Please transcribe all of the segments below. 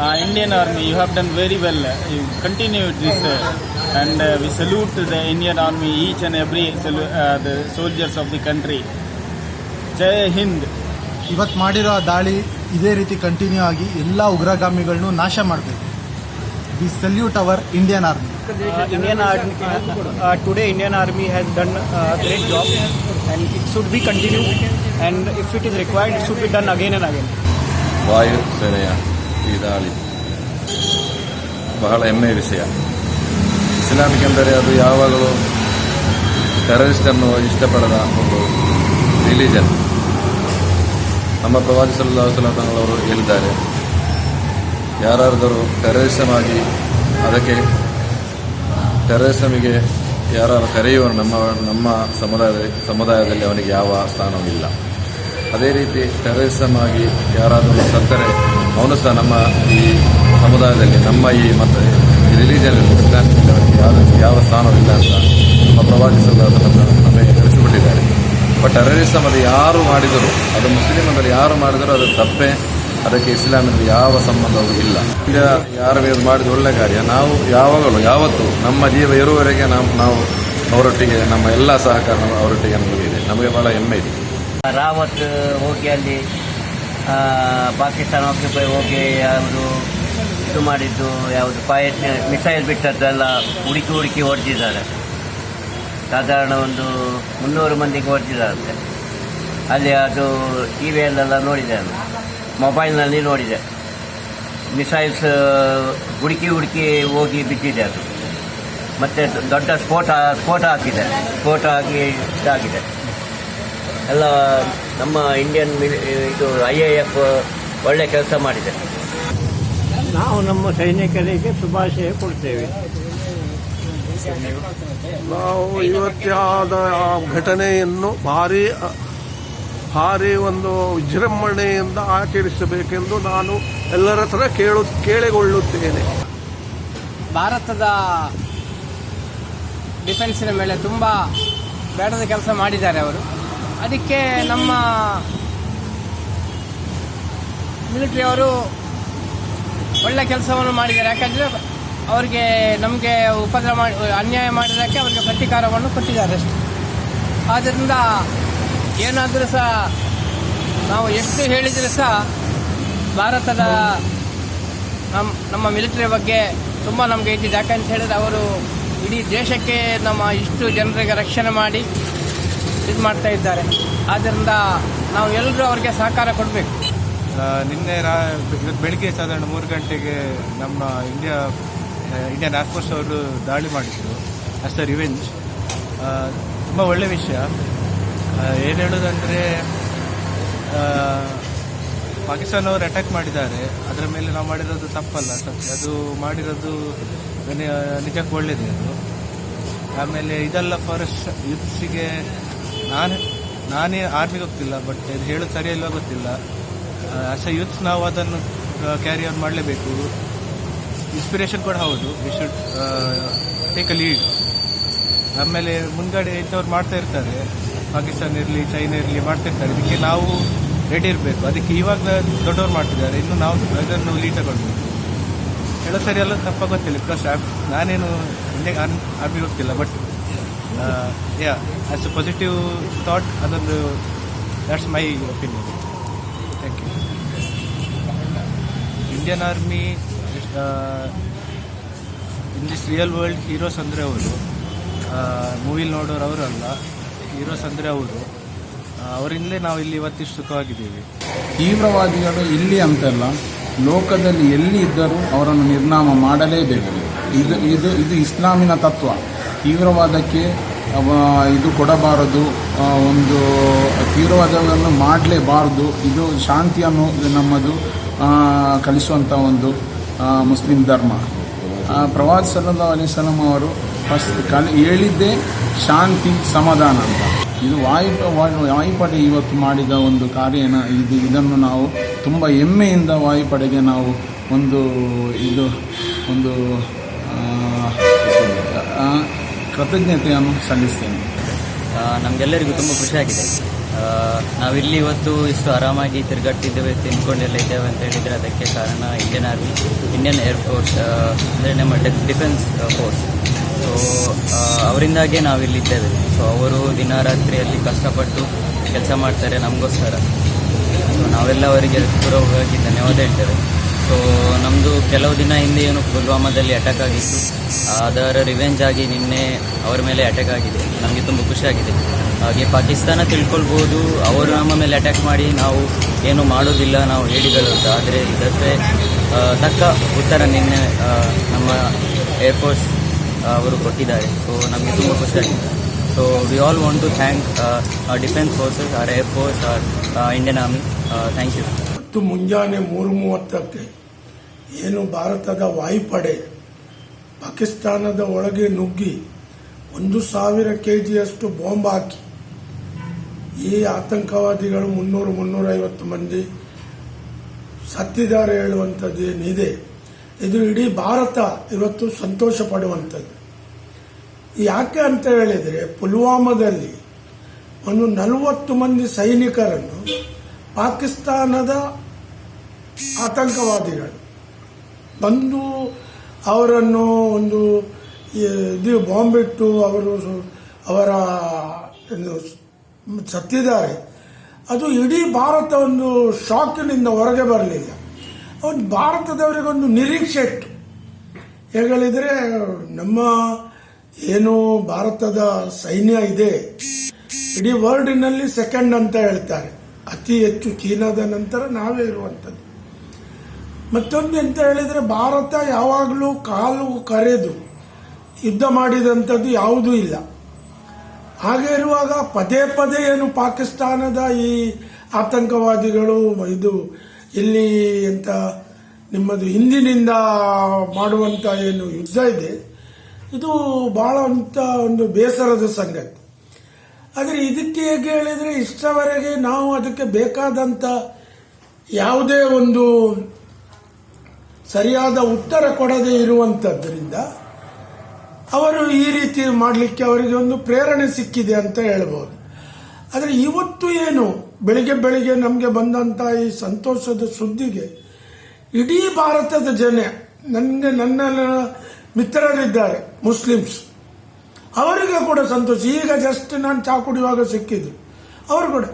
Uh, Indian Army, you have done very well. You continue with this, uh, and uh, we salute the Indian Army, each and every uh, the soldiers of the country. Jai Hind. ಇವತ್ತು ಮಾಡಿರೋ ದಾಳಿ ಇದೇ ರೀತಿ continue ಆಗಿ ಎಲ್ಲ ಉಗ್ರಗಾಮಿಗಳನ್ನು ನಾಶ ಮಾಡಬೇಕು we salute our Indian army Uh, Indian Army, uh, today Indian Army has done a great job and it should be continued and if it is required it should be done again and again. ವಾಯು ಸೇನೆಯ ಈ ಬಹಳ ಹೆಮ್ಮೆಯ ವಿಷಯ Islamic ಎಂದರೆ ಅದು ಯಾವಾಗಲೂ ಟೆರರಿಸ್ಟನ್ನು ಇಷ್ಟಪಡದ ಒಂದು ರಿಲಿಜನ್ ನಮ್ಮ ಪ್ರವಾದಿ ಸಲ್ಲವರು ಹೇಳಿದ್ದಾರೆ ಯಾರಾದರೂ ಟೆರರಿಸಮ್ ಆಗಿ ಅದಕ್ಕೆ ಟೆರರಿಸಮಿಗೆ ಯಾರು ಕರೆಯುವ ನಮ್ಮ ನಮ್ಮ ಸಮುದಾಯ ಸಮುದಾಯದಲ್ಲಿ ಅವನಿಗೆ ಯಾವ ಸ್ಥಾನವಿಲ್ಲ ಅದೇ ರೀತಿ ಟೆರರಿಸಮ್ ಆಗಿ ಯಾರಾದರೂ ಸತ್ತರೆ, ಅವನು ಸಹ ನಮ್ಮ ಈ ಸಮುದಾಯದಲ್ಲಿ, ನಮ್ಮ ಈ ಮತ್ತು ಈ ರಿಲಿಜನ್ ಇಸ್ಲಾಮಿಕ್ ಯಾವ ಯಾವ ಸ್ಥಾನವಿಲ್ಲ ಅಂತ ನಮ್ಮ ಪ್ರವಾದಿ ಅದನ್ನು ನಮಗೆ ತಿಳಿಸಿಬಿಟ್ಟಿದ್ದಾರೆ ಬಟ್ ಟೆರರಿಸಮ್ ಅದು ಯಾರು ಮಾಡಿದರು, ಅದು ಮುಸ್ಲಿಮರಲ್ಲಿ ಯಾರು ಮಾಡಿದರೂ ಅದು ತಪ್ಪೇ. ಅದಕ್ಕೆ ಇಸ್ಲಾಮಿನ ಯಾವ ಸಂಬಂಧವೂ ಇಲ್ಲ. ಈಗ ಯಾರ ಮೇಲೆ ಮಾಡಿದ ಒಳ್ಳೆ ಕಾರ್ಯ. ನಾವು ಯಾವಾಗಲೂ, ಯಾವತ್ತು ನಮ್ಮ ಜೀವ ಇರುವವರೆಗೆ ನಾವು ನಾವು ಅವರೊಟ್ಟಿಗೆ, ನಮ್ಮ ಎಲ್ಲ ಸಹಕಾರ ಅವರೊಟ್ಟಿಗೆ ನಮಗೆ ಇದೆ ನಮಗೆ ಬಹಳ ಹೆಮ್ಮೆ ಇದೆ. ರಾವತ್ ಹೋಗಿ ಅಲ್ಲಿ ಪಾಕಿಸ್ತಾನ ಆಕ್ಯುಪೈ ಹೋಗಿ ಅವರು ಇದು ಮಾಡಿದ್ದು, ಯಾವುದು ಪಾಯಟ್ ಮಿಸೈಲ್ ಬಿಟ್ಟದ್ದೆಲ್ಲ ಹುಡುಕಿ ಹುಡುಕಿ ಹೊಡೆದಿದ್ದಾರೆ. ಸಾಧಾರಣ ಒಂದು ಮುನ್ನೂರು ಮಂದಿಗೆ ಹೊಡೆದಿದ್ದಾರೆ ಅಲ್ಲಿ ಅದು ಟಿ ವಿಯಲ್ಲೆಲ್ಲ ನೋಡಿದೆ ನಾನು ಮೊಬೈಲ್ನಲ್ಲಿ ನೋಡಿದೆ. ಮಿಸೈಲ್ಸ್ ಹುಡುಕಿ ಹುಡುಕಿ ಹೋಗಿ ಬಿದ್ದಿದೆ ಅದು. ಮತ್ತು ದೊಡ್ಡ ಸ್ಫೋಟ ಸ್ಫೋಟ ಹಾಕಿದೆ, ಸ್ಫೋಟ ಆಗಿ ಇದಾಗಿದೆ. ಎಲ್ಲ ನಮ್ಮ ಇಂಡಿಯನ್ ಮಿಲಿ- ಇದು ಐ ಎ ಎಫ್ ಒಳ್ಳೆ ಕೆಲಸ ಮಾಡಿದೆ. ನಾವು ನಮ್ಮ ಸೈನಿಕರಿಗೆ ಶುಭಾಶಯ ಕೊಡ್ತೇವೆ. ನಾವು ಇವತ್ತಾದ ಆ ಘಟನೆಯನ್ನು ಭಾರಿ ಭಾರಿ ಒಂದು ವಿಜೃಂಭಣೆಯಿಂದ ಆಚರಿಸಬೇಕೆಂದು ನಾನು ಎಲ್ಲರ ಹತ್ರ ಕೇಳು ಕೇಳಿಕೊಳ್ಳುತ್ತೇನೆ. ಭಾರತದ ಡಿಫೆನ್ಸಿನ ಮೇಲೆ ತುಂಬ ಬೇಡದ ಕೆಲಸ ಮಾಡಿದ್ದಾರೆ ಅವರು. ಅದಕ್ಕೆ ನಮ್ಮ ಮಿಲಿಟರಿ ಅವರು ಒಳ್ಳೆ ಕೆಲಸವನ್ನು ಮಾಡಿದ್ದಾರೆ. ಯಾಕಂದರೆ ಅವರಿಗೆ ನಮಗೆ ಉಪದ್ರ ಮಾಡಿ, ಅನ್ಯಾಯ ಮಾಡಿದ್ದಕ್ಕೆ ಅವರಿಗೆ ಪ್ರತೀಕಾರವನ್ನು ಕೊಟ್ಟಿದ್ದಾರೆ ಅಷ್ಟೆ. ಆದ್ದರಿಂದ ಏನಾದರೂ ಸಹ ನಾವು ಎಷ್ಟು ಹೇಳಿದರೂ ಸಹ ಭಾರತದ ನಮ್ಮ ನಮ್ಮ ಮಿಲಿಟರಿ ಬಗ್ಗೆ ತುಂಬ ನಮಗೆ ಇದ್ದಿದೆ ಯಾಕಂತ ಹೇಳಿದ್ರೆ ಅವರು ಇಡೀ ದೇಶಕ್ಕೆ ನಮ್ಮ ಇಷ್ಟು ಜನರಿಗೆ ರಕ್ಷಣೆ ಮಾಡಿ ಇದು ಮಾಡ್ತಾ ಇದ್ದಾರೆ. ಆದ್ದರಿಂದ ನಾವು ಎಲ್ಲರೂ ಅವರಿಗೆ ಸಹಕಾರ ಕೊಡಬೇಕು. ನಿನ್ನೆ ರಾ ಇವತ್ತು ಬೆಳಿಗ್ಗೆ ಸಾಧಾರಣ ಮೂರು ಗಂಟೆಗೆ ನಮ್ಮ ಇಂಡಿಯಾ ಇಂಡಿಯನ್ ಏರ್ಫೋರ್ಸ್ ಅವರು ದಾಳಿ ಮಾಡಿದರು. ಅಸ್ ಅ ರಿವೆಂಜ್ ತುಂಬ ಒಳ್ಳೆ ವಿಷಯ. ಏನು ಹೇಳೋದಂದರೆ ಪಾಕಿಸ್ತಾನವರು ಅಟ್ಯಾಕ್ ಮಾಡಿದ್ದಾರೆ. ಅದರ ಮೇಲೆ ನಾವು ಮಾಡಿರೋದು ತಪ್ಪಲ್ಲ ಸತ್ಯ. ಅದು ಮಾಡಿರೋದು ನಿಜಕ್ಕೆ ನಿಜಕ್ಕೂ ಒಳ್ಳೆಯದೇ ಅದು. ಆಮೇಲೆ ಇದೆಲ್ಲ ಫಾರೆಸ್ಟ್ ಯೂತ್ಸಿಗೆ ನಾನು, ನಾನೇ ಆರ್ಮಿಗೆ ಹೋಗ್ತಿಲ್ಲ ಬಟ್ ಇದು ಹೇಳೋದು ಸರಿಯಲ್ಲ ಗೊತ್ತಿಲ್ಲ. ಆಸ್ ಅ ಯೂತ್ಸ್ ನಾವು ಅದನ್ನು ಕ್ಯಾರಿ ಆನ್ ಮಾಡಲೇಬೇಕು. ಇನ್ಸ್ಪಿರೇಷನ್ ಕೂಡ ಹೌದು. We should take a lead ಆಮೇಲೆ ಮುಂದ್ಗಡೆ ಇಂಥವ್ರು ಮಾಡ್ತಾ ಇರ್ತಾರೆ. ಪಾಕಿಸ್ತಾನ ಇರಲಿ, ಚೈನಾ ಇರಲಿ ಮಾಡ್ತಾ ಇರ್ತಾರೆ. ಇದಕ್ಕೆ ನಾವು ರೆಡಿ ಇರಬೇಕು. ಅದಕ್ಕೆ ಇವಾಗ ದೊಡ್ಡವ್ರು ಮಾಡ್ತಿದ್ದಾರೆ. ಇನ್ನು ನಾವು ಅದನ್ನು ಲೀಡ್ ತಗೊಳ್ಬೇಕು. ಹೇಳೋ ಸರಿ ಎಲ್ಲ ತಪ್ಪ ಗೊತ್ತಿಲ್ಲ. ಬಿಕಾಸ್ ನಾನೇನು ಇಂಡಿಯಾಗೆ ಆರ್ಮಿ ಹೋಗ್ತಿಲ್ಲ. But yeah as a positive thought ಅದೊಂದು that's my opinion thank you Indian army in this real world heroes ಅಂದರೆ ಅವರು. ಮೂವಿಲಿ ನೋಡೋರು ಅಲ್ಲ. ಹೀರೋಸ್ ಅಂದರೆ ಅವರು. ಅವರಿಂದಲೇ ನಾವು ಇಲ್ಲಿ ಇವತ್ತಿಷ್ಟು ಸುಖವಾಗಿದ್ದೀವಿ. ತೀವ್ರವಾದಿಗಳು ಇಲ್ಲಿ ಅಂತಲ್ಲ, ಲೋಕದಲ್ಲಿ ಎಲ್ಲಿ ಇದ್ದರೂ ಅವರನ್ನು ನಿರ್ನಾಮ ಮಾಡಲೇಬೇಕು ಇದು ಇದು ಇದು ಇಸ್ಲಾಮಿನ ತತ್ವ. ತೀವ್ರವಾದಕ್ಕೆ ಇದು ಕೊಡಬಾರದು ಒಂದು ತೀವ್ರವಾದವನ್ನು ಮಾಡಲೇಬಾರದು, ಇದು ಶಾಂತಿಯನ್ನು ನಮ್ಮದು ಕಲಿಸುವಂಥ ಒಂದು ಮುಸ್ಲಿಂ ಧರ್ಮ. ಪ್ರವಾದ್ ಸಲ್ಲಾ ಅಲಿಸ್ಲಾಂ ಅವರು ಫಸ್ಟ್ ಕಲಿ, ಹೇಳಿದ್ದೇ ಶಾಂತಿ ಸಮಾಧಾನ ಅಂತ. ಇದು ವಾಯು- ವಾಯುಪಡೆ ಇವತ್ತು ಮಾಡಿದ ಒಂದು ಕಾರ್ಯ ಇದು, ಇದನ್ನು ನಾವು ತುಂಬ ಹೆಮ್ಮೆಯಿಂದ ವಾಯುಪಡೆಗೆ ನಾವು ಒಂದು, ಇದು, ಒಂದು ಕೃತಜ್ಞತೆಯನ್ನು ಸಲ್ಲಿಸ್ತೇನೆ. ನಮಗೆಲ್ಲರಿಗೂ ತುಂಬ ಖುಷಿಯಾಗಿದೆ ನಾವಿಲ್ಲಿ ಇವತ್ತು ಇಷ್ಟು ಆರಾಮಾಗಿ ತಿರುಗಾಡ್ತಿದ್ದೇವೆ ತಿನ್ಕೊಂಡೆಲ್ಲ ಇದ್ದೇವೆ ಅಂತ ಹೇಳಿದರೆ ಅದಕ್ಕೆ ಕಾರಣ ಇಂಡಿಯನ್ ಆರ್ಮಿ, ಇಂಡಿಯನ್ ಏರ್ಫೋರ್ಸ್ ಅಂದರೆ ನಮ್ಮ ಡಿಫೆನ್ಸ್ ಫೋರ್ಸ್. ಸೊ ಅವರಿಂದಾಗೆ ನಾವಿಲ್ಲಿದ್ದೇವೆ ಸೊ ಅವರು ದಿನ ರಾತ್ರಿಯಲ್ಲಿ ಕಷ್ಟಪಟ್ಟು ಕೆಲಸ ಮಾಡ್ತಾರೆ ನಮಗೋಸ್ಕರ. ಸೊ ನಾವೆಲ್ಲ ಅವರಿಗೆ ಪೂರ್ವಕವಾಗಿ ಧನ್ಯವಾದ ಹೇಳ್ತೇವೆ. ಸೊ ನಮ್ಮದು ಕೆಲವು ದಿನ ಹಿಂದೆ ಏನು ಪುಲ್ವಾಮಾದಲ್ಲಿ ಅಟ್ಯಾಕ್ ಆಗಿತ್ತು. ಅದರ ರಿವೆಂಜ್ ಆಗಿ ನಿನ್ನೆ ಅವರ ಮೇಲೆ ಅಟ್ಯಾಕ್ ಆಗಿದೆ. ನಮಗೆ ತುಂಬ ಖುಷಿಯಾಗಿದೆ ಹಾಗೆ ಪಾಕಿಸ್ತಾನ ತಿಳ್ಕೊಳ್ಬೋದು, ಅವರು ನಮ್ಮ ಮೇಲೆ ಅಟ್ಯಾಕ್ ಮಾಡಿ ನಾವು ಏನು ಮಾಡೋದಿಲ್ಲ, ನಾವು ಹೇಳಿಗಳು ಅಂತ. ಆದರೆ ಇದಕ್ಕೆ ತಕ್ಕ ಉತ್ತರ ನಿನ್ನೆ ನಮ್ಮ ಏರ್ಫೋರ್ಸ್ ಅವರು ಕೊಟ್ಟಿದ್ದಾರೆ. ಸೊ ನಮಗೆ ತುಂಬ ಖುಷಿಯಾಗಿದೆ so we all want to thank defence forces or air force or Indian army thank you ಮುಂಜಾನೆ ಮೂರು ಮೂವತ್ತಕ್ಕೆ ಏನು ಭಾರತದ ವಾಯುಪಡೆ ಪಾಕಿಸ್ತಾನದ ಒಳಗೆ ನುಗ್ಗಿ ಒಂದು ಸಾವಿರ ಕೆ ಜಿಯಷ್ಟು ಬಾಂಬ್ ಹಾಕಿ ಈ ಆತಂಕವಾದಿಗಳು ಮುನ್ನೂರು ಮುನ್ನೂರೈವತ್ತು ಮಂದಿ ಸತ್ತಿದ್ದಾರೆ ಹೇಳುವಂಥದ್ದು ಏನಿದೆ. ಇದು ಇಡೀ ಭಾರತ ಇವತ್ತು ಸಂತೋಷ ಪಡುವಂಥದ್ದು. ಯಾಕೆ ಅಂತ ಹೇಳಿದರೆ ಪುಲ್ವಾಮಾದಲ್ಲಿ ಒಂದು ನಲವತ್ತು ಮಂದಿ ಸೈನಿಕರನ್ನು ಪಾಕಿಸ್ತಾನದ ಆತಂಕವಾದಿಗಳು ಬಂದು ಅವರನ್ನು ಒಂದು ಇದು ಬಾಂಬ್ ಇಟ್ಟು ಅವರು ಅವರ ಸತ್ತಿದ್ದಾರೆ. ಅದು ಇಡೀ ಭಾರತ ಒಂದು ಶಾಕಿನಿಂದ ಹೊರಗೆ ಬರಲಿಲ್ಲ. ಒಂದು ಭಾರತದವರಿಗೊಂದು ನಿರೀಕ್ಷೆ ಇತ್ತು. ಹೇಗಳಿದ್ರೆ ನಮ್ಮ ಏನು ಭಾರತದ ಸೈನ್ಯ ಇದೆ. ಇಡೀ ವರ್ಲ್ಡಿನಲ್ಲಿ ಸೆಕೆಂಡ್ ಅಂತ ಹೇಳ್ತಾರೆ. ಅತಿ ಹೆಚ್ಚು ಚೀನಾದ ನಂತರ ನಾವೇ ಇರುವಂಥದ್ದು. ಮತ್ತೊಂದು ಅಂತ ಹೇಳಿದರೆ ಭಾರತ ಯಾವಾಗಲೂ ಕಾಲು ಕರೆದು ಯುದ್ಧ ಮಾಡಿದಂಥದ್ದು ಯಾವುದೂ ಇಲ್ಲ. ಹಾಗೆ ಇರುವಾಗ ಪದೇ ಪದೇ ಏನು ಪಾಕಿಸ್ತಾನದ ಈ ಆತಂಕವಾದಿಗಳು ಇದು ಇಲ್ಲಿ ಅಂತ ನಿಮ್ಮದು ಹಿಂದಿನಿಂದ ಮಾಡುವಂಥ ಏನು ಯುದ್ಧ ಇದೆ, ಇದು ಭಾಳ ಅಂತ ಒಂದು ಬೇಸರದ ಸಂಗತಿ. ಆದರೆ ಇದಕ್ಕೆ ಹೇಗೆ ಹೇಳಿದರೆ ಇಷ್ಟವರೆಗೆ ನಾವು ಅದಕ್ಕೆ ಬೇಕಾದಂಥ ಯಾವುದೇ ಒಂದು ಸರಿಯಾದ ಉತ್ತರ ಕೊಡದೇ ಇರುವಂಥದ್ದರಿಂದ ಅವರು ಈ ರೀತಿ ಮಾಡಲಿಕ್ಕೆ ಅವರಿಗೆ ಒಂದು ಪ್ರೇರಣೆ ಸಿಕ್ಕಿದೆ ಅಂತ ಹೇಳ್ಬೋದು. ಆದರೆ ಇವತ್ತು ಏನು, ಬೆಳಿಗ್ಗೆ ಬೆಳಿಗ್ಗೆ ನಮಗೆ ಬಂದಂಥ ಈ ಸಂತೋಷದ ಸುದ್ದಿಗೆ ಇಡೀ ಭಾರತದ ಜನ, ನನಗೆ ನನ್ನ ಮಿತ್ರರಿದ್ದಾರೆ, ಮುಸ್ಲಿಮ್ಸ್, ಅವರಿಗೆ ಕೂಡ ಸಂತೋಷ. ಈಗ ಜಸ್ಟ್ ನಾನು ಚಾ ಕುಡಿಯುವಾಗ ಸಿಕ್ಕಿದ್ರು ಅವರು ಕೂಡ.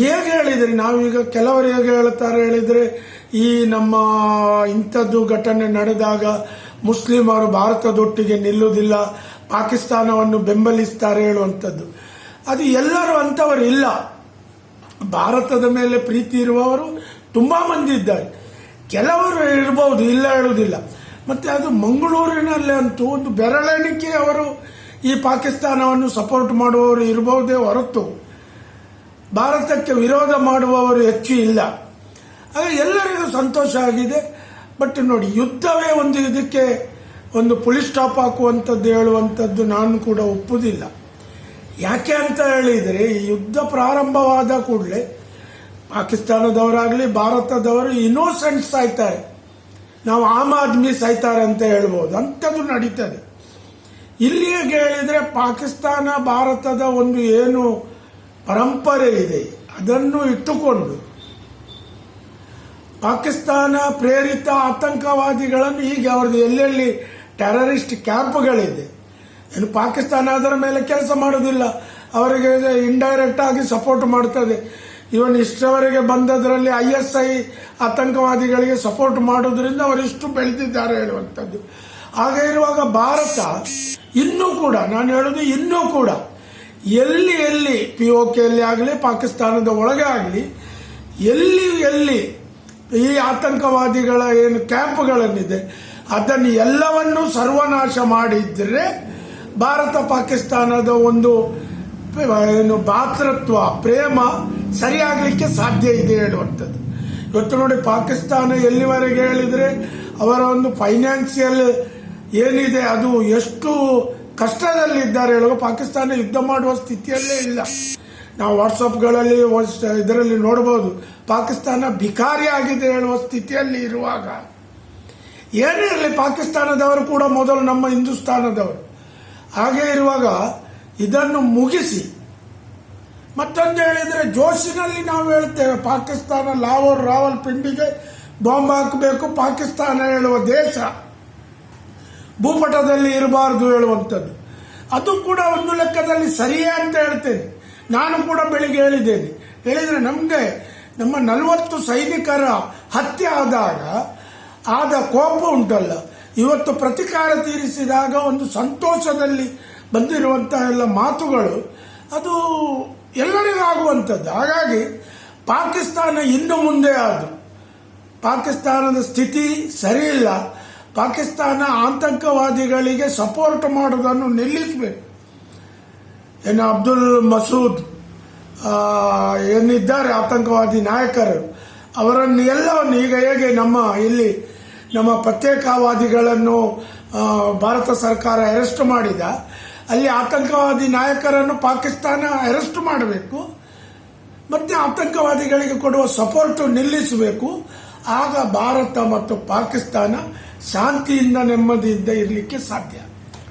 ಹೇಗೆ ಹೇಳಿದರೆ? ನಾವೀಗ ಕೆಲವರು ಹೇಗೆ ಹೇಳ್ತಾರೆ ಹೇಳಿದರೆ ಈ ನಮ್ಮ ಇಂಥದ್ದು ಘಟನೆ ನಡೆದಾಗ ಮುಸ್ಲಿಮರು ಭಾರತದೊಟ್ಟಿಗೆ ನಿಲ್ಲುವುದಿಲ್ಲ, ಪಾಕಿಸ್ತಾನವನ್ನು ಬೆಂಬಲಿಸ್ತಾರೆ ಹೇಳುವಂಥದ್ದು. ಅದು ಎಲ್ಲರೂ ಅಂಥವರು ಇಲ್ಲ. ಭಾರತದ ಮೇಲೆ ಪ್ರೀತಿ ಇರುವವರು ತುಂಬ ಮಂದಿ ಇದ್ದಾರೆ. ಕೆಲವರು ಇರಬಹುದು ಇಲ್ಲ ಹೇಳುವುದಿಲ್ಲ. ಮತ್ತೆ ಅದು ಮಂಗಳೂರಿನಲ್ಲಿ ಅಂತೂ ಒಂದು ಬೆರಳೆಣಿಕೆ ಅವರು ಈ ಪಾಕಿಸ್ತಾನವನ್ನು ಸಪೋರ್ಟ್ ಮಾಡುವವರು ಇರಬಹುದೇ ಹೊರತು, ಭಾರತಕ್ಕೆ ವಿರೋಧ ಮಾಡುವವರು ಹೆಚ್ಚು ಇಲ್ಲ. ಹಾಗೆ ಎಲ್ಲರಿಗೂ ಸಂತೋಷ ಆಗಿದೆ. ಬಟ್ ನೋಡಿ, ಯುದ್ಧವೇ ಒಂದು ಇದಕ್ಕೆ ಒಂದು ಪುಲಿಸ್ ಸ್ಟಾಪ್ ಹಾಕುವಂಥದ್ದು ಹೇಳುವಂಥದ್ದು ನಾನು ಕೂಡ ಒಪ್ಪುವುದಿಲ್ಲ ಯಾಕೆ ಅಂತ ಹೇಳಿದರೆ, ಈ ಯುದ್ಧ ಪ್ರಾರಂಭವಾದ ಕೂಡಲೇ ಪಾಕಿಸ್ತಾನದವರಾಗಲಿ, ಭಾರತದವರು ಇನ್ನೋಸೆಂಟ್ ಸಾಯ್ತಾರೆ ನಾವು ಆಮ್ ಆದ್ಮಿ ಸಾಯ್ತಾರೆ ಅಂತ ಹೇಳ್ಬೋದು. ಅಂಥದ್ದು ನಡೀತದೆ. ಇಲ್ಲಿಗೆ ಹೇಳಿದರೆ ಪಾಕಿಸ್ತಾನ, ಭಾರತದ ಒಂದು ಏನು ಪರಂಪರೆ ಇದೆ, ಅದನ್ನು ಇಟ್ಟುಕೊಂಡು ಪಾಕಿಸ್ತಾನ ಪ್ರೇರಿತ ಆತಂಕವಾದಿಗಳನ್ನು ಈಗ ಅವ್ರದ್ದು ಎಲ್ಲೆಲ್ಲಿ ಟೆರರಿಸ್ಟ್ ಕ್ಯಾಂಪ್ಗಳಿದೆ. ಏನು ಪಾಕಿಸ್ತಾನ ಅದರ ಮೇಲೆ ಕೆಲಸ ಮಾಡೋದಿಲ್ಲ ಅವರಿಗೆ ಇಂಡೈರೆಕ್ಟ್ ಆಗಿ ಸಪೋರ್ಟ್ ಮಾಡ್ತದೆ ಇವನ್ ಇಷ್ಟವರೆಗೆ ಬಂದದರಲ್ಲಿ ಐ ಎಸ್ ಐ ಆತಂಕವಾದಿಗಳಿಗೆ ಸಪೋರ್ಟ್ ಮಾಡೋದ್ರಿಂದ ಅವರಿಷ್ಟು ಬೆಳೆದಿದ್ದಾರೆ ಹೇಳುವಂಥದ್ದು. ಹಾಗೆ ಇರುವಾಗ ಭಾರತ ಇನ್ನೂ ಕೂಡ, ನಾನು ಹೇಳೋದು ಇನ್ನೂ ಕೂಡ, ಎಲ್ಲಿ ಎಲ್ಲಿ ಪಿ ಒ ಕೆಯಲ್ಲಿ ಆಗಲಿ, ಪಾಕಿಸ್ತಾನದ ಒಳಗೆ ಆಗಲಿ, ಎಲ್ಲಿ ಎಲ್ಲಿ ಈ ಆತಂಕವಾದಿಗಳ ಏನು ಕ್ಯಾಂಪ್ಗಳನ್ನಿದೆ, ಅದನ್ನು ಎಲ್ಲವನ್ನೂ ಸರ್ವನಾಶ ಮಾಡಿದ್ರೆ ಭಾರತ ಪಾಕಿಸ್ತಾನದ ಒಂದು ಏನು ಭಾತೃತ್ವ, ಪ್ರೇಮ ಸರಿಯಾಗಲಿಕ್ಕೆ ಸಾಧ್ಯ ಇದೆ ಹೇಳುವಂಥದ್ದು. ಇವತ್ತು ನೋಡಿ ಪಾಕಿಸ್ತಾನ ಎಲ್ಲಿವರೆಗೆ ಹೇಳಿದರೆ ಅವರ ಒಂದು ಫೈನಾನ್ಸಿಯಲ್ ಏನಿದೆ, ಅದು ಎಷ್ಟು ಕಷ್ಟದಲ್ಲಿದ್ದಾರೆ ಹೇಳುವ ಪಾಕಿಸ್ತಾನ ಯುದ್ಧ ಮಾಡುವ ಸ್ಥಿತಿಯಲ್ಲೇ ಇಲ್ಲ. ನಾವು ವಾಟ್ಸಪ್ಗಳಲ್ಲಿ ಇದರಲ್ಲಿ ನೋಡಬಹುದು ಪಾಕಿಸ್ತಾನ ಭಿಕಾರಿ ಆಗಿದೆ ಹೇಳುವ ಸ್ಥಿತಿಯಲ್ಲಿ ಇರುವಾಗ. ಏನೇ ಇರಲಿ ಪಾಕಿಸ್ತಾನದವರು ಕೂಡ ಮೊದಲು ನಮ್ಮ ಹಿಂದೂಸ್ತಾನದವರು. ಹಾಗೆ ಇರುವಾಗ ಇದನ್ನು ಮುಗಿಸಿ. ಮತ್ತೊಂದು ಹೇಳಿದರೆ ಜೋಶಿನಲ್ಲಿ ನಾವು ಹೇಳ್ತೇವೆ, ಪಾಕಿಸ್ತಾನ ಲಾವೋರ್ ರಾವಲ್ ಪಿಂಡಿಗೆ ಬಾಂಬ್ ಹಾಕಬೇಕು, ಪಾಕಿಸ್ತಾನ ಹೇಳುವ ದೇಶ ಭೂಪಟದಲ್ಲಿ ಇರಬಾರದು ಹೇಳುವಂಥದ್ದು. ಅದು ಕೂಡ ಒಂದು ಲೆಕ್ಕದಲ್ಲಿ ಸರಿಯೇ ಅಂತ ಹೇಳ್ತೇನೆ. ನಾನು ಕೂಡ ಬೆಳಿಗ್ಗೆ ಹೇಳಿದ್ದೇನೆ. ಹೇಳಿದರೆ ನಮಗೆ ನಮ್ಮ ನಲವತ್ತು ಸೈನಿಕರ ಹತ್ಯೆ ಆದಾಗ, ಆದ ಕೋಪ ಉಂಟಲ್ಲ. ಇವತ್ತು ಪ್ರತಿಕಾರ ತೀರಿಸಿದಾಗ ಒಂದು ಸಂತೋಷದಲ್ಲಿ ಬಂದಿರುವಂತಹ ಎಲ್ಲ ಮಾತುಗಳು, ಅದು ಎಲ್ಲರಿಗೂ ಆಗುವಂಥದ್ದು. ಹಾಗಾಗಿ ಪಾಕಿಸ್ತಾನ ಇನ್ನು ಮುಂದೆ ಅದು. ಪಾಕಿಸ್ತಾನದ ಸ್ಥಿತಿ ಸರಿಯಿಲ್ಲ. ಪಾಕಿಸ್ತಾನ ಆತಂಕವಾದಿಗಳಿಗೆ ಸಪೋರ್ಟ್ ಮಾಡೋದನ್ನು ನಿಲ್ಲಿಸಬೇಕು. ಏನು ಅಬ್ದುಲ್ ಮಸೂದ್ ಏನಿದ್ದಾರೆ ಆತಂಕವಾದಿ ನಾಯಕರು, ಅವರನ್ನು ಎಲ್ಲವನ್ನು ಈಗ ಹೇಗೆ ನಮ್ಮ ಇಲ್ಲಿ ನಮ್ಮ ಪ್ರತ್ಯೇಕವಾದಿಗಳನ್ನು ಭಾರತ ಸರ್ಕಾರ ಅರೆಸ್ಟ್ ಮಾಡಿದ, ಅಲ್ಲಿ ಆತಂಕವಾದಿ ನಾಯಕರನ್ನು ಪಾಕಿಸ್ತಾನ ಅರೆಸ್ಟ್ ಮಾಡಬೇಕು, ಮತ್ತೆ ಆತಂಕವಾದಿಗಳಿಗೆ ಕೊಡುವ ಸಪೋರ್ಟ್ ನಿಲ್ಲಿಸಬೇಕು, ಆಗ ಭಾರತ ಮತ್ತು ಪಾಕಿಸ್ತಾನ ಶಾಂತಿಯಿಂದ ನೆಮ್ಮದಿಯಿಂದ ಇರಲಿಕ್ಕೆ ಸಾಧ್ಯ.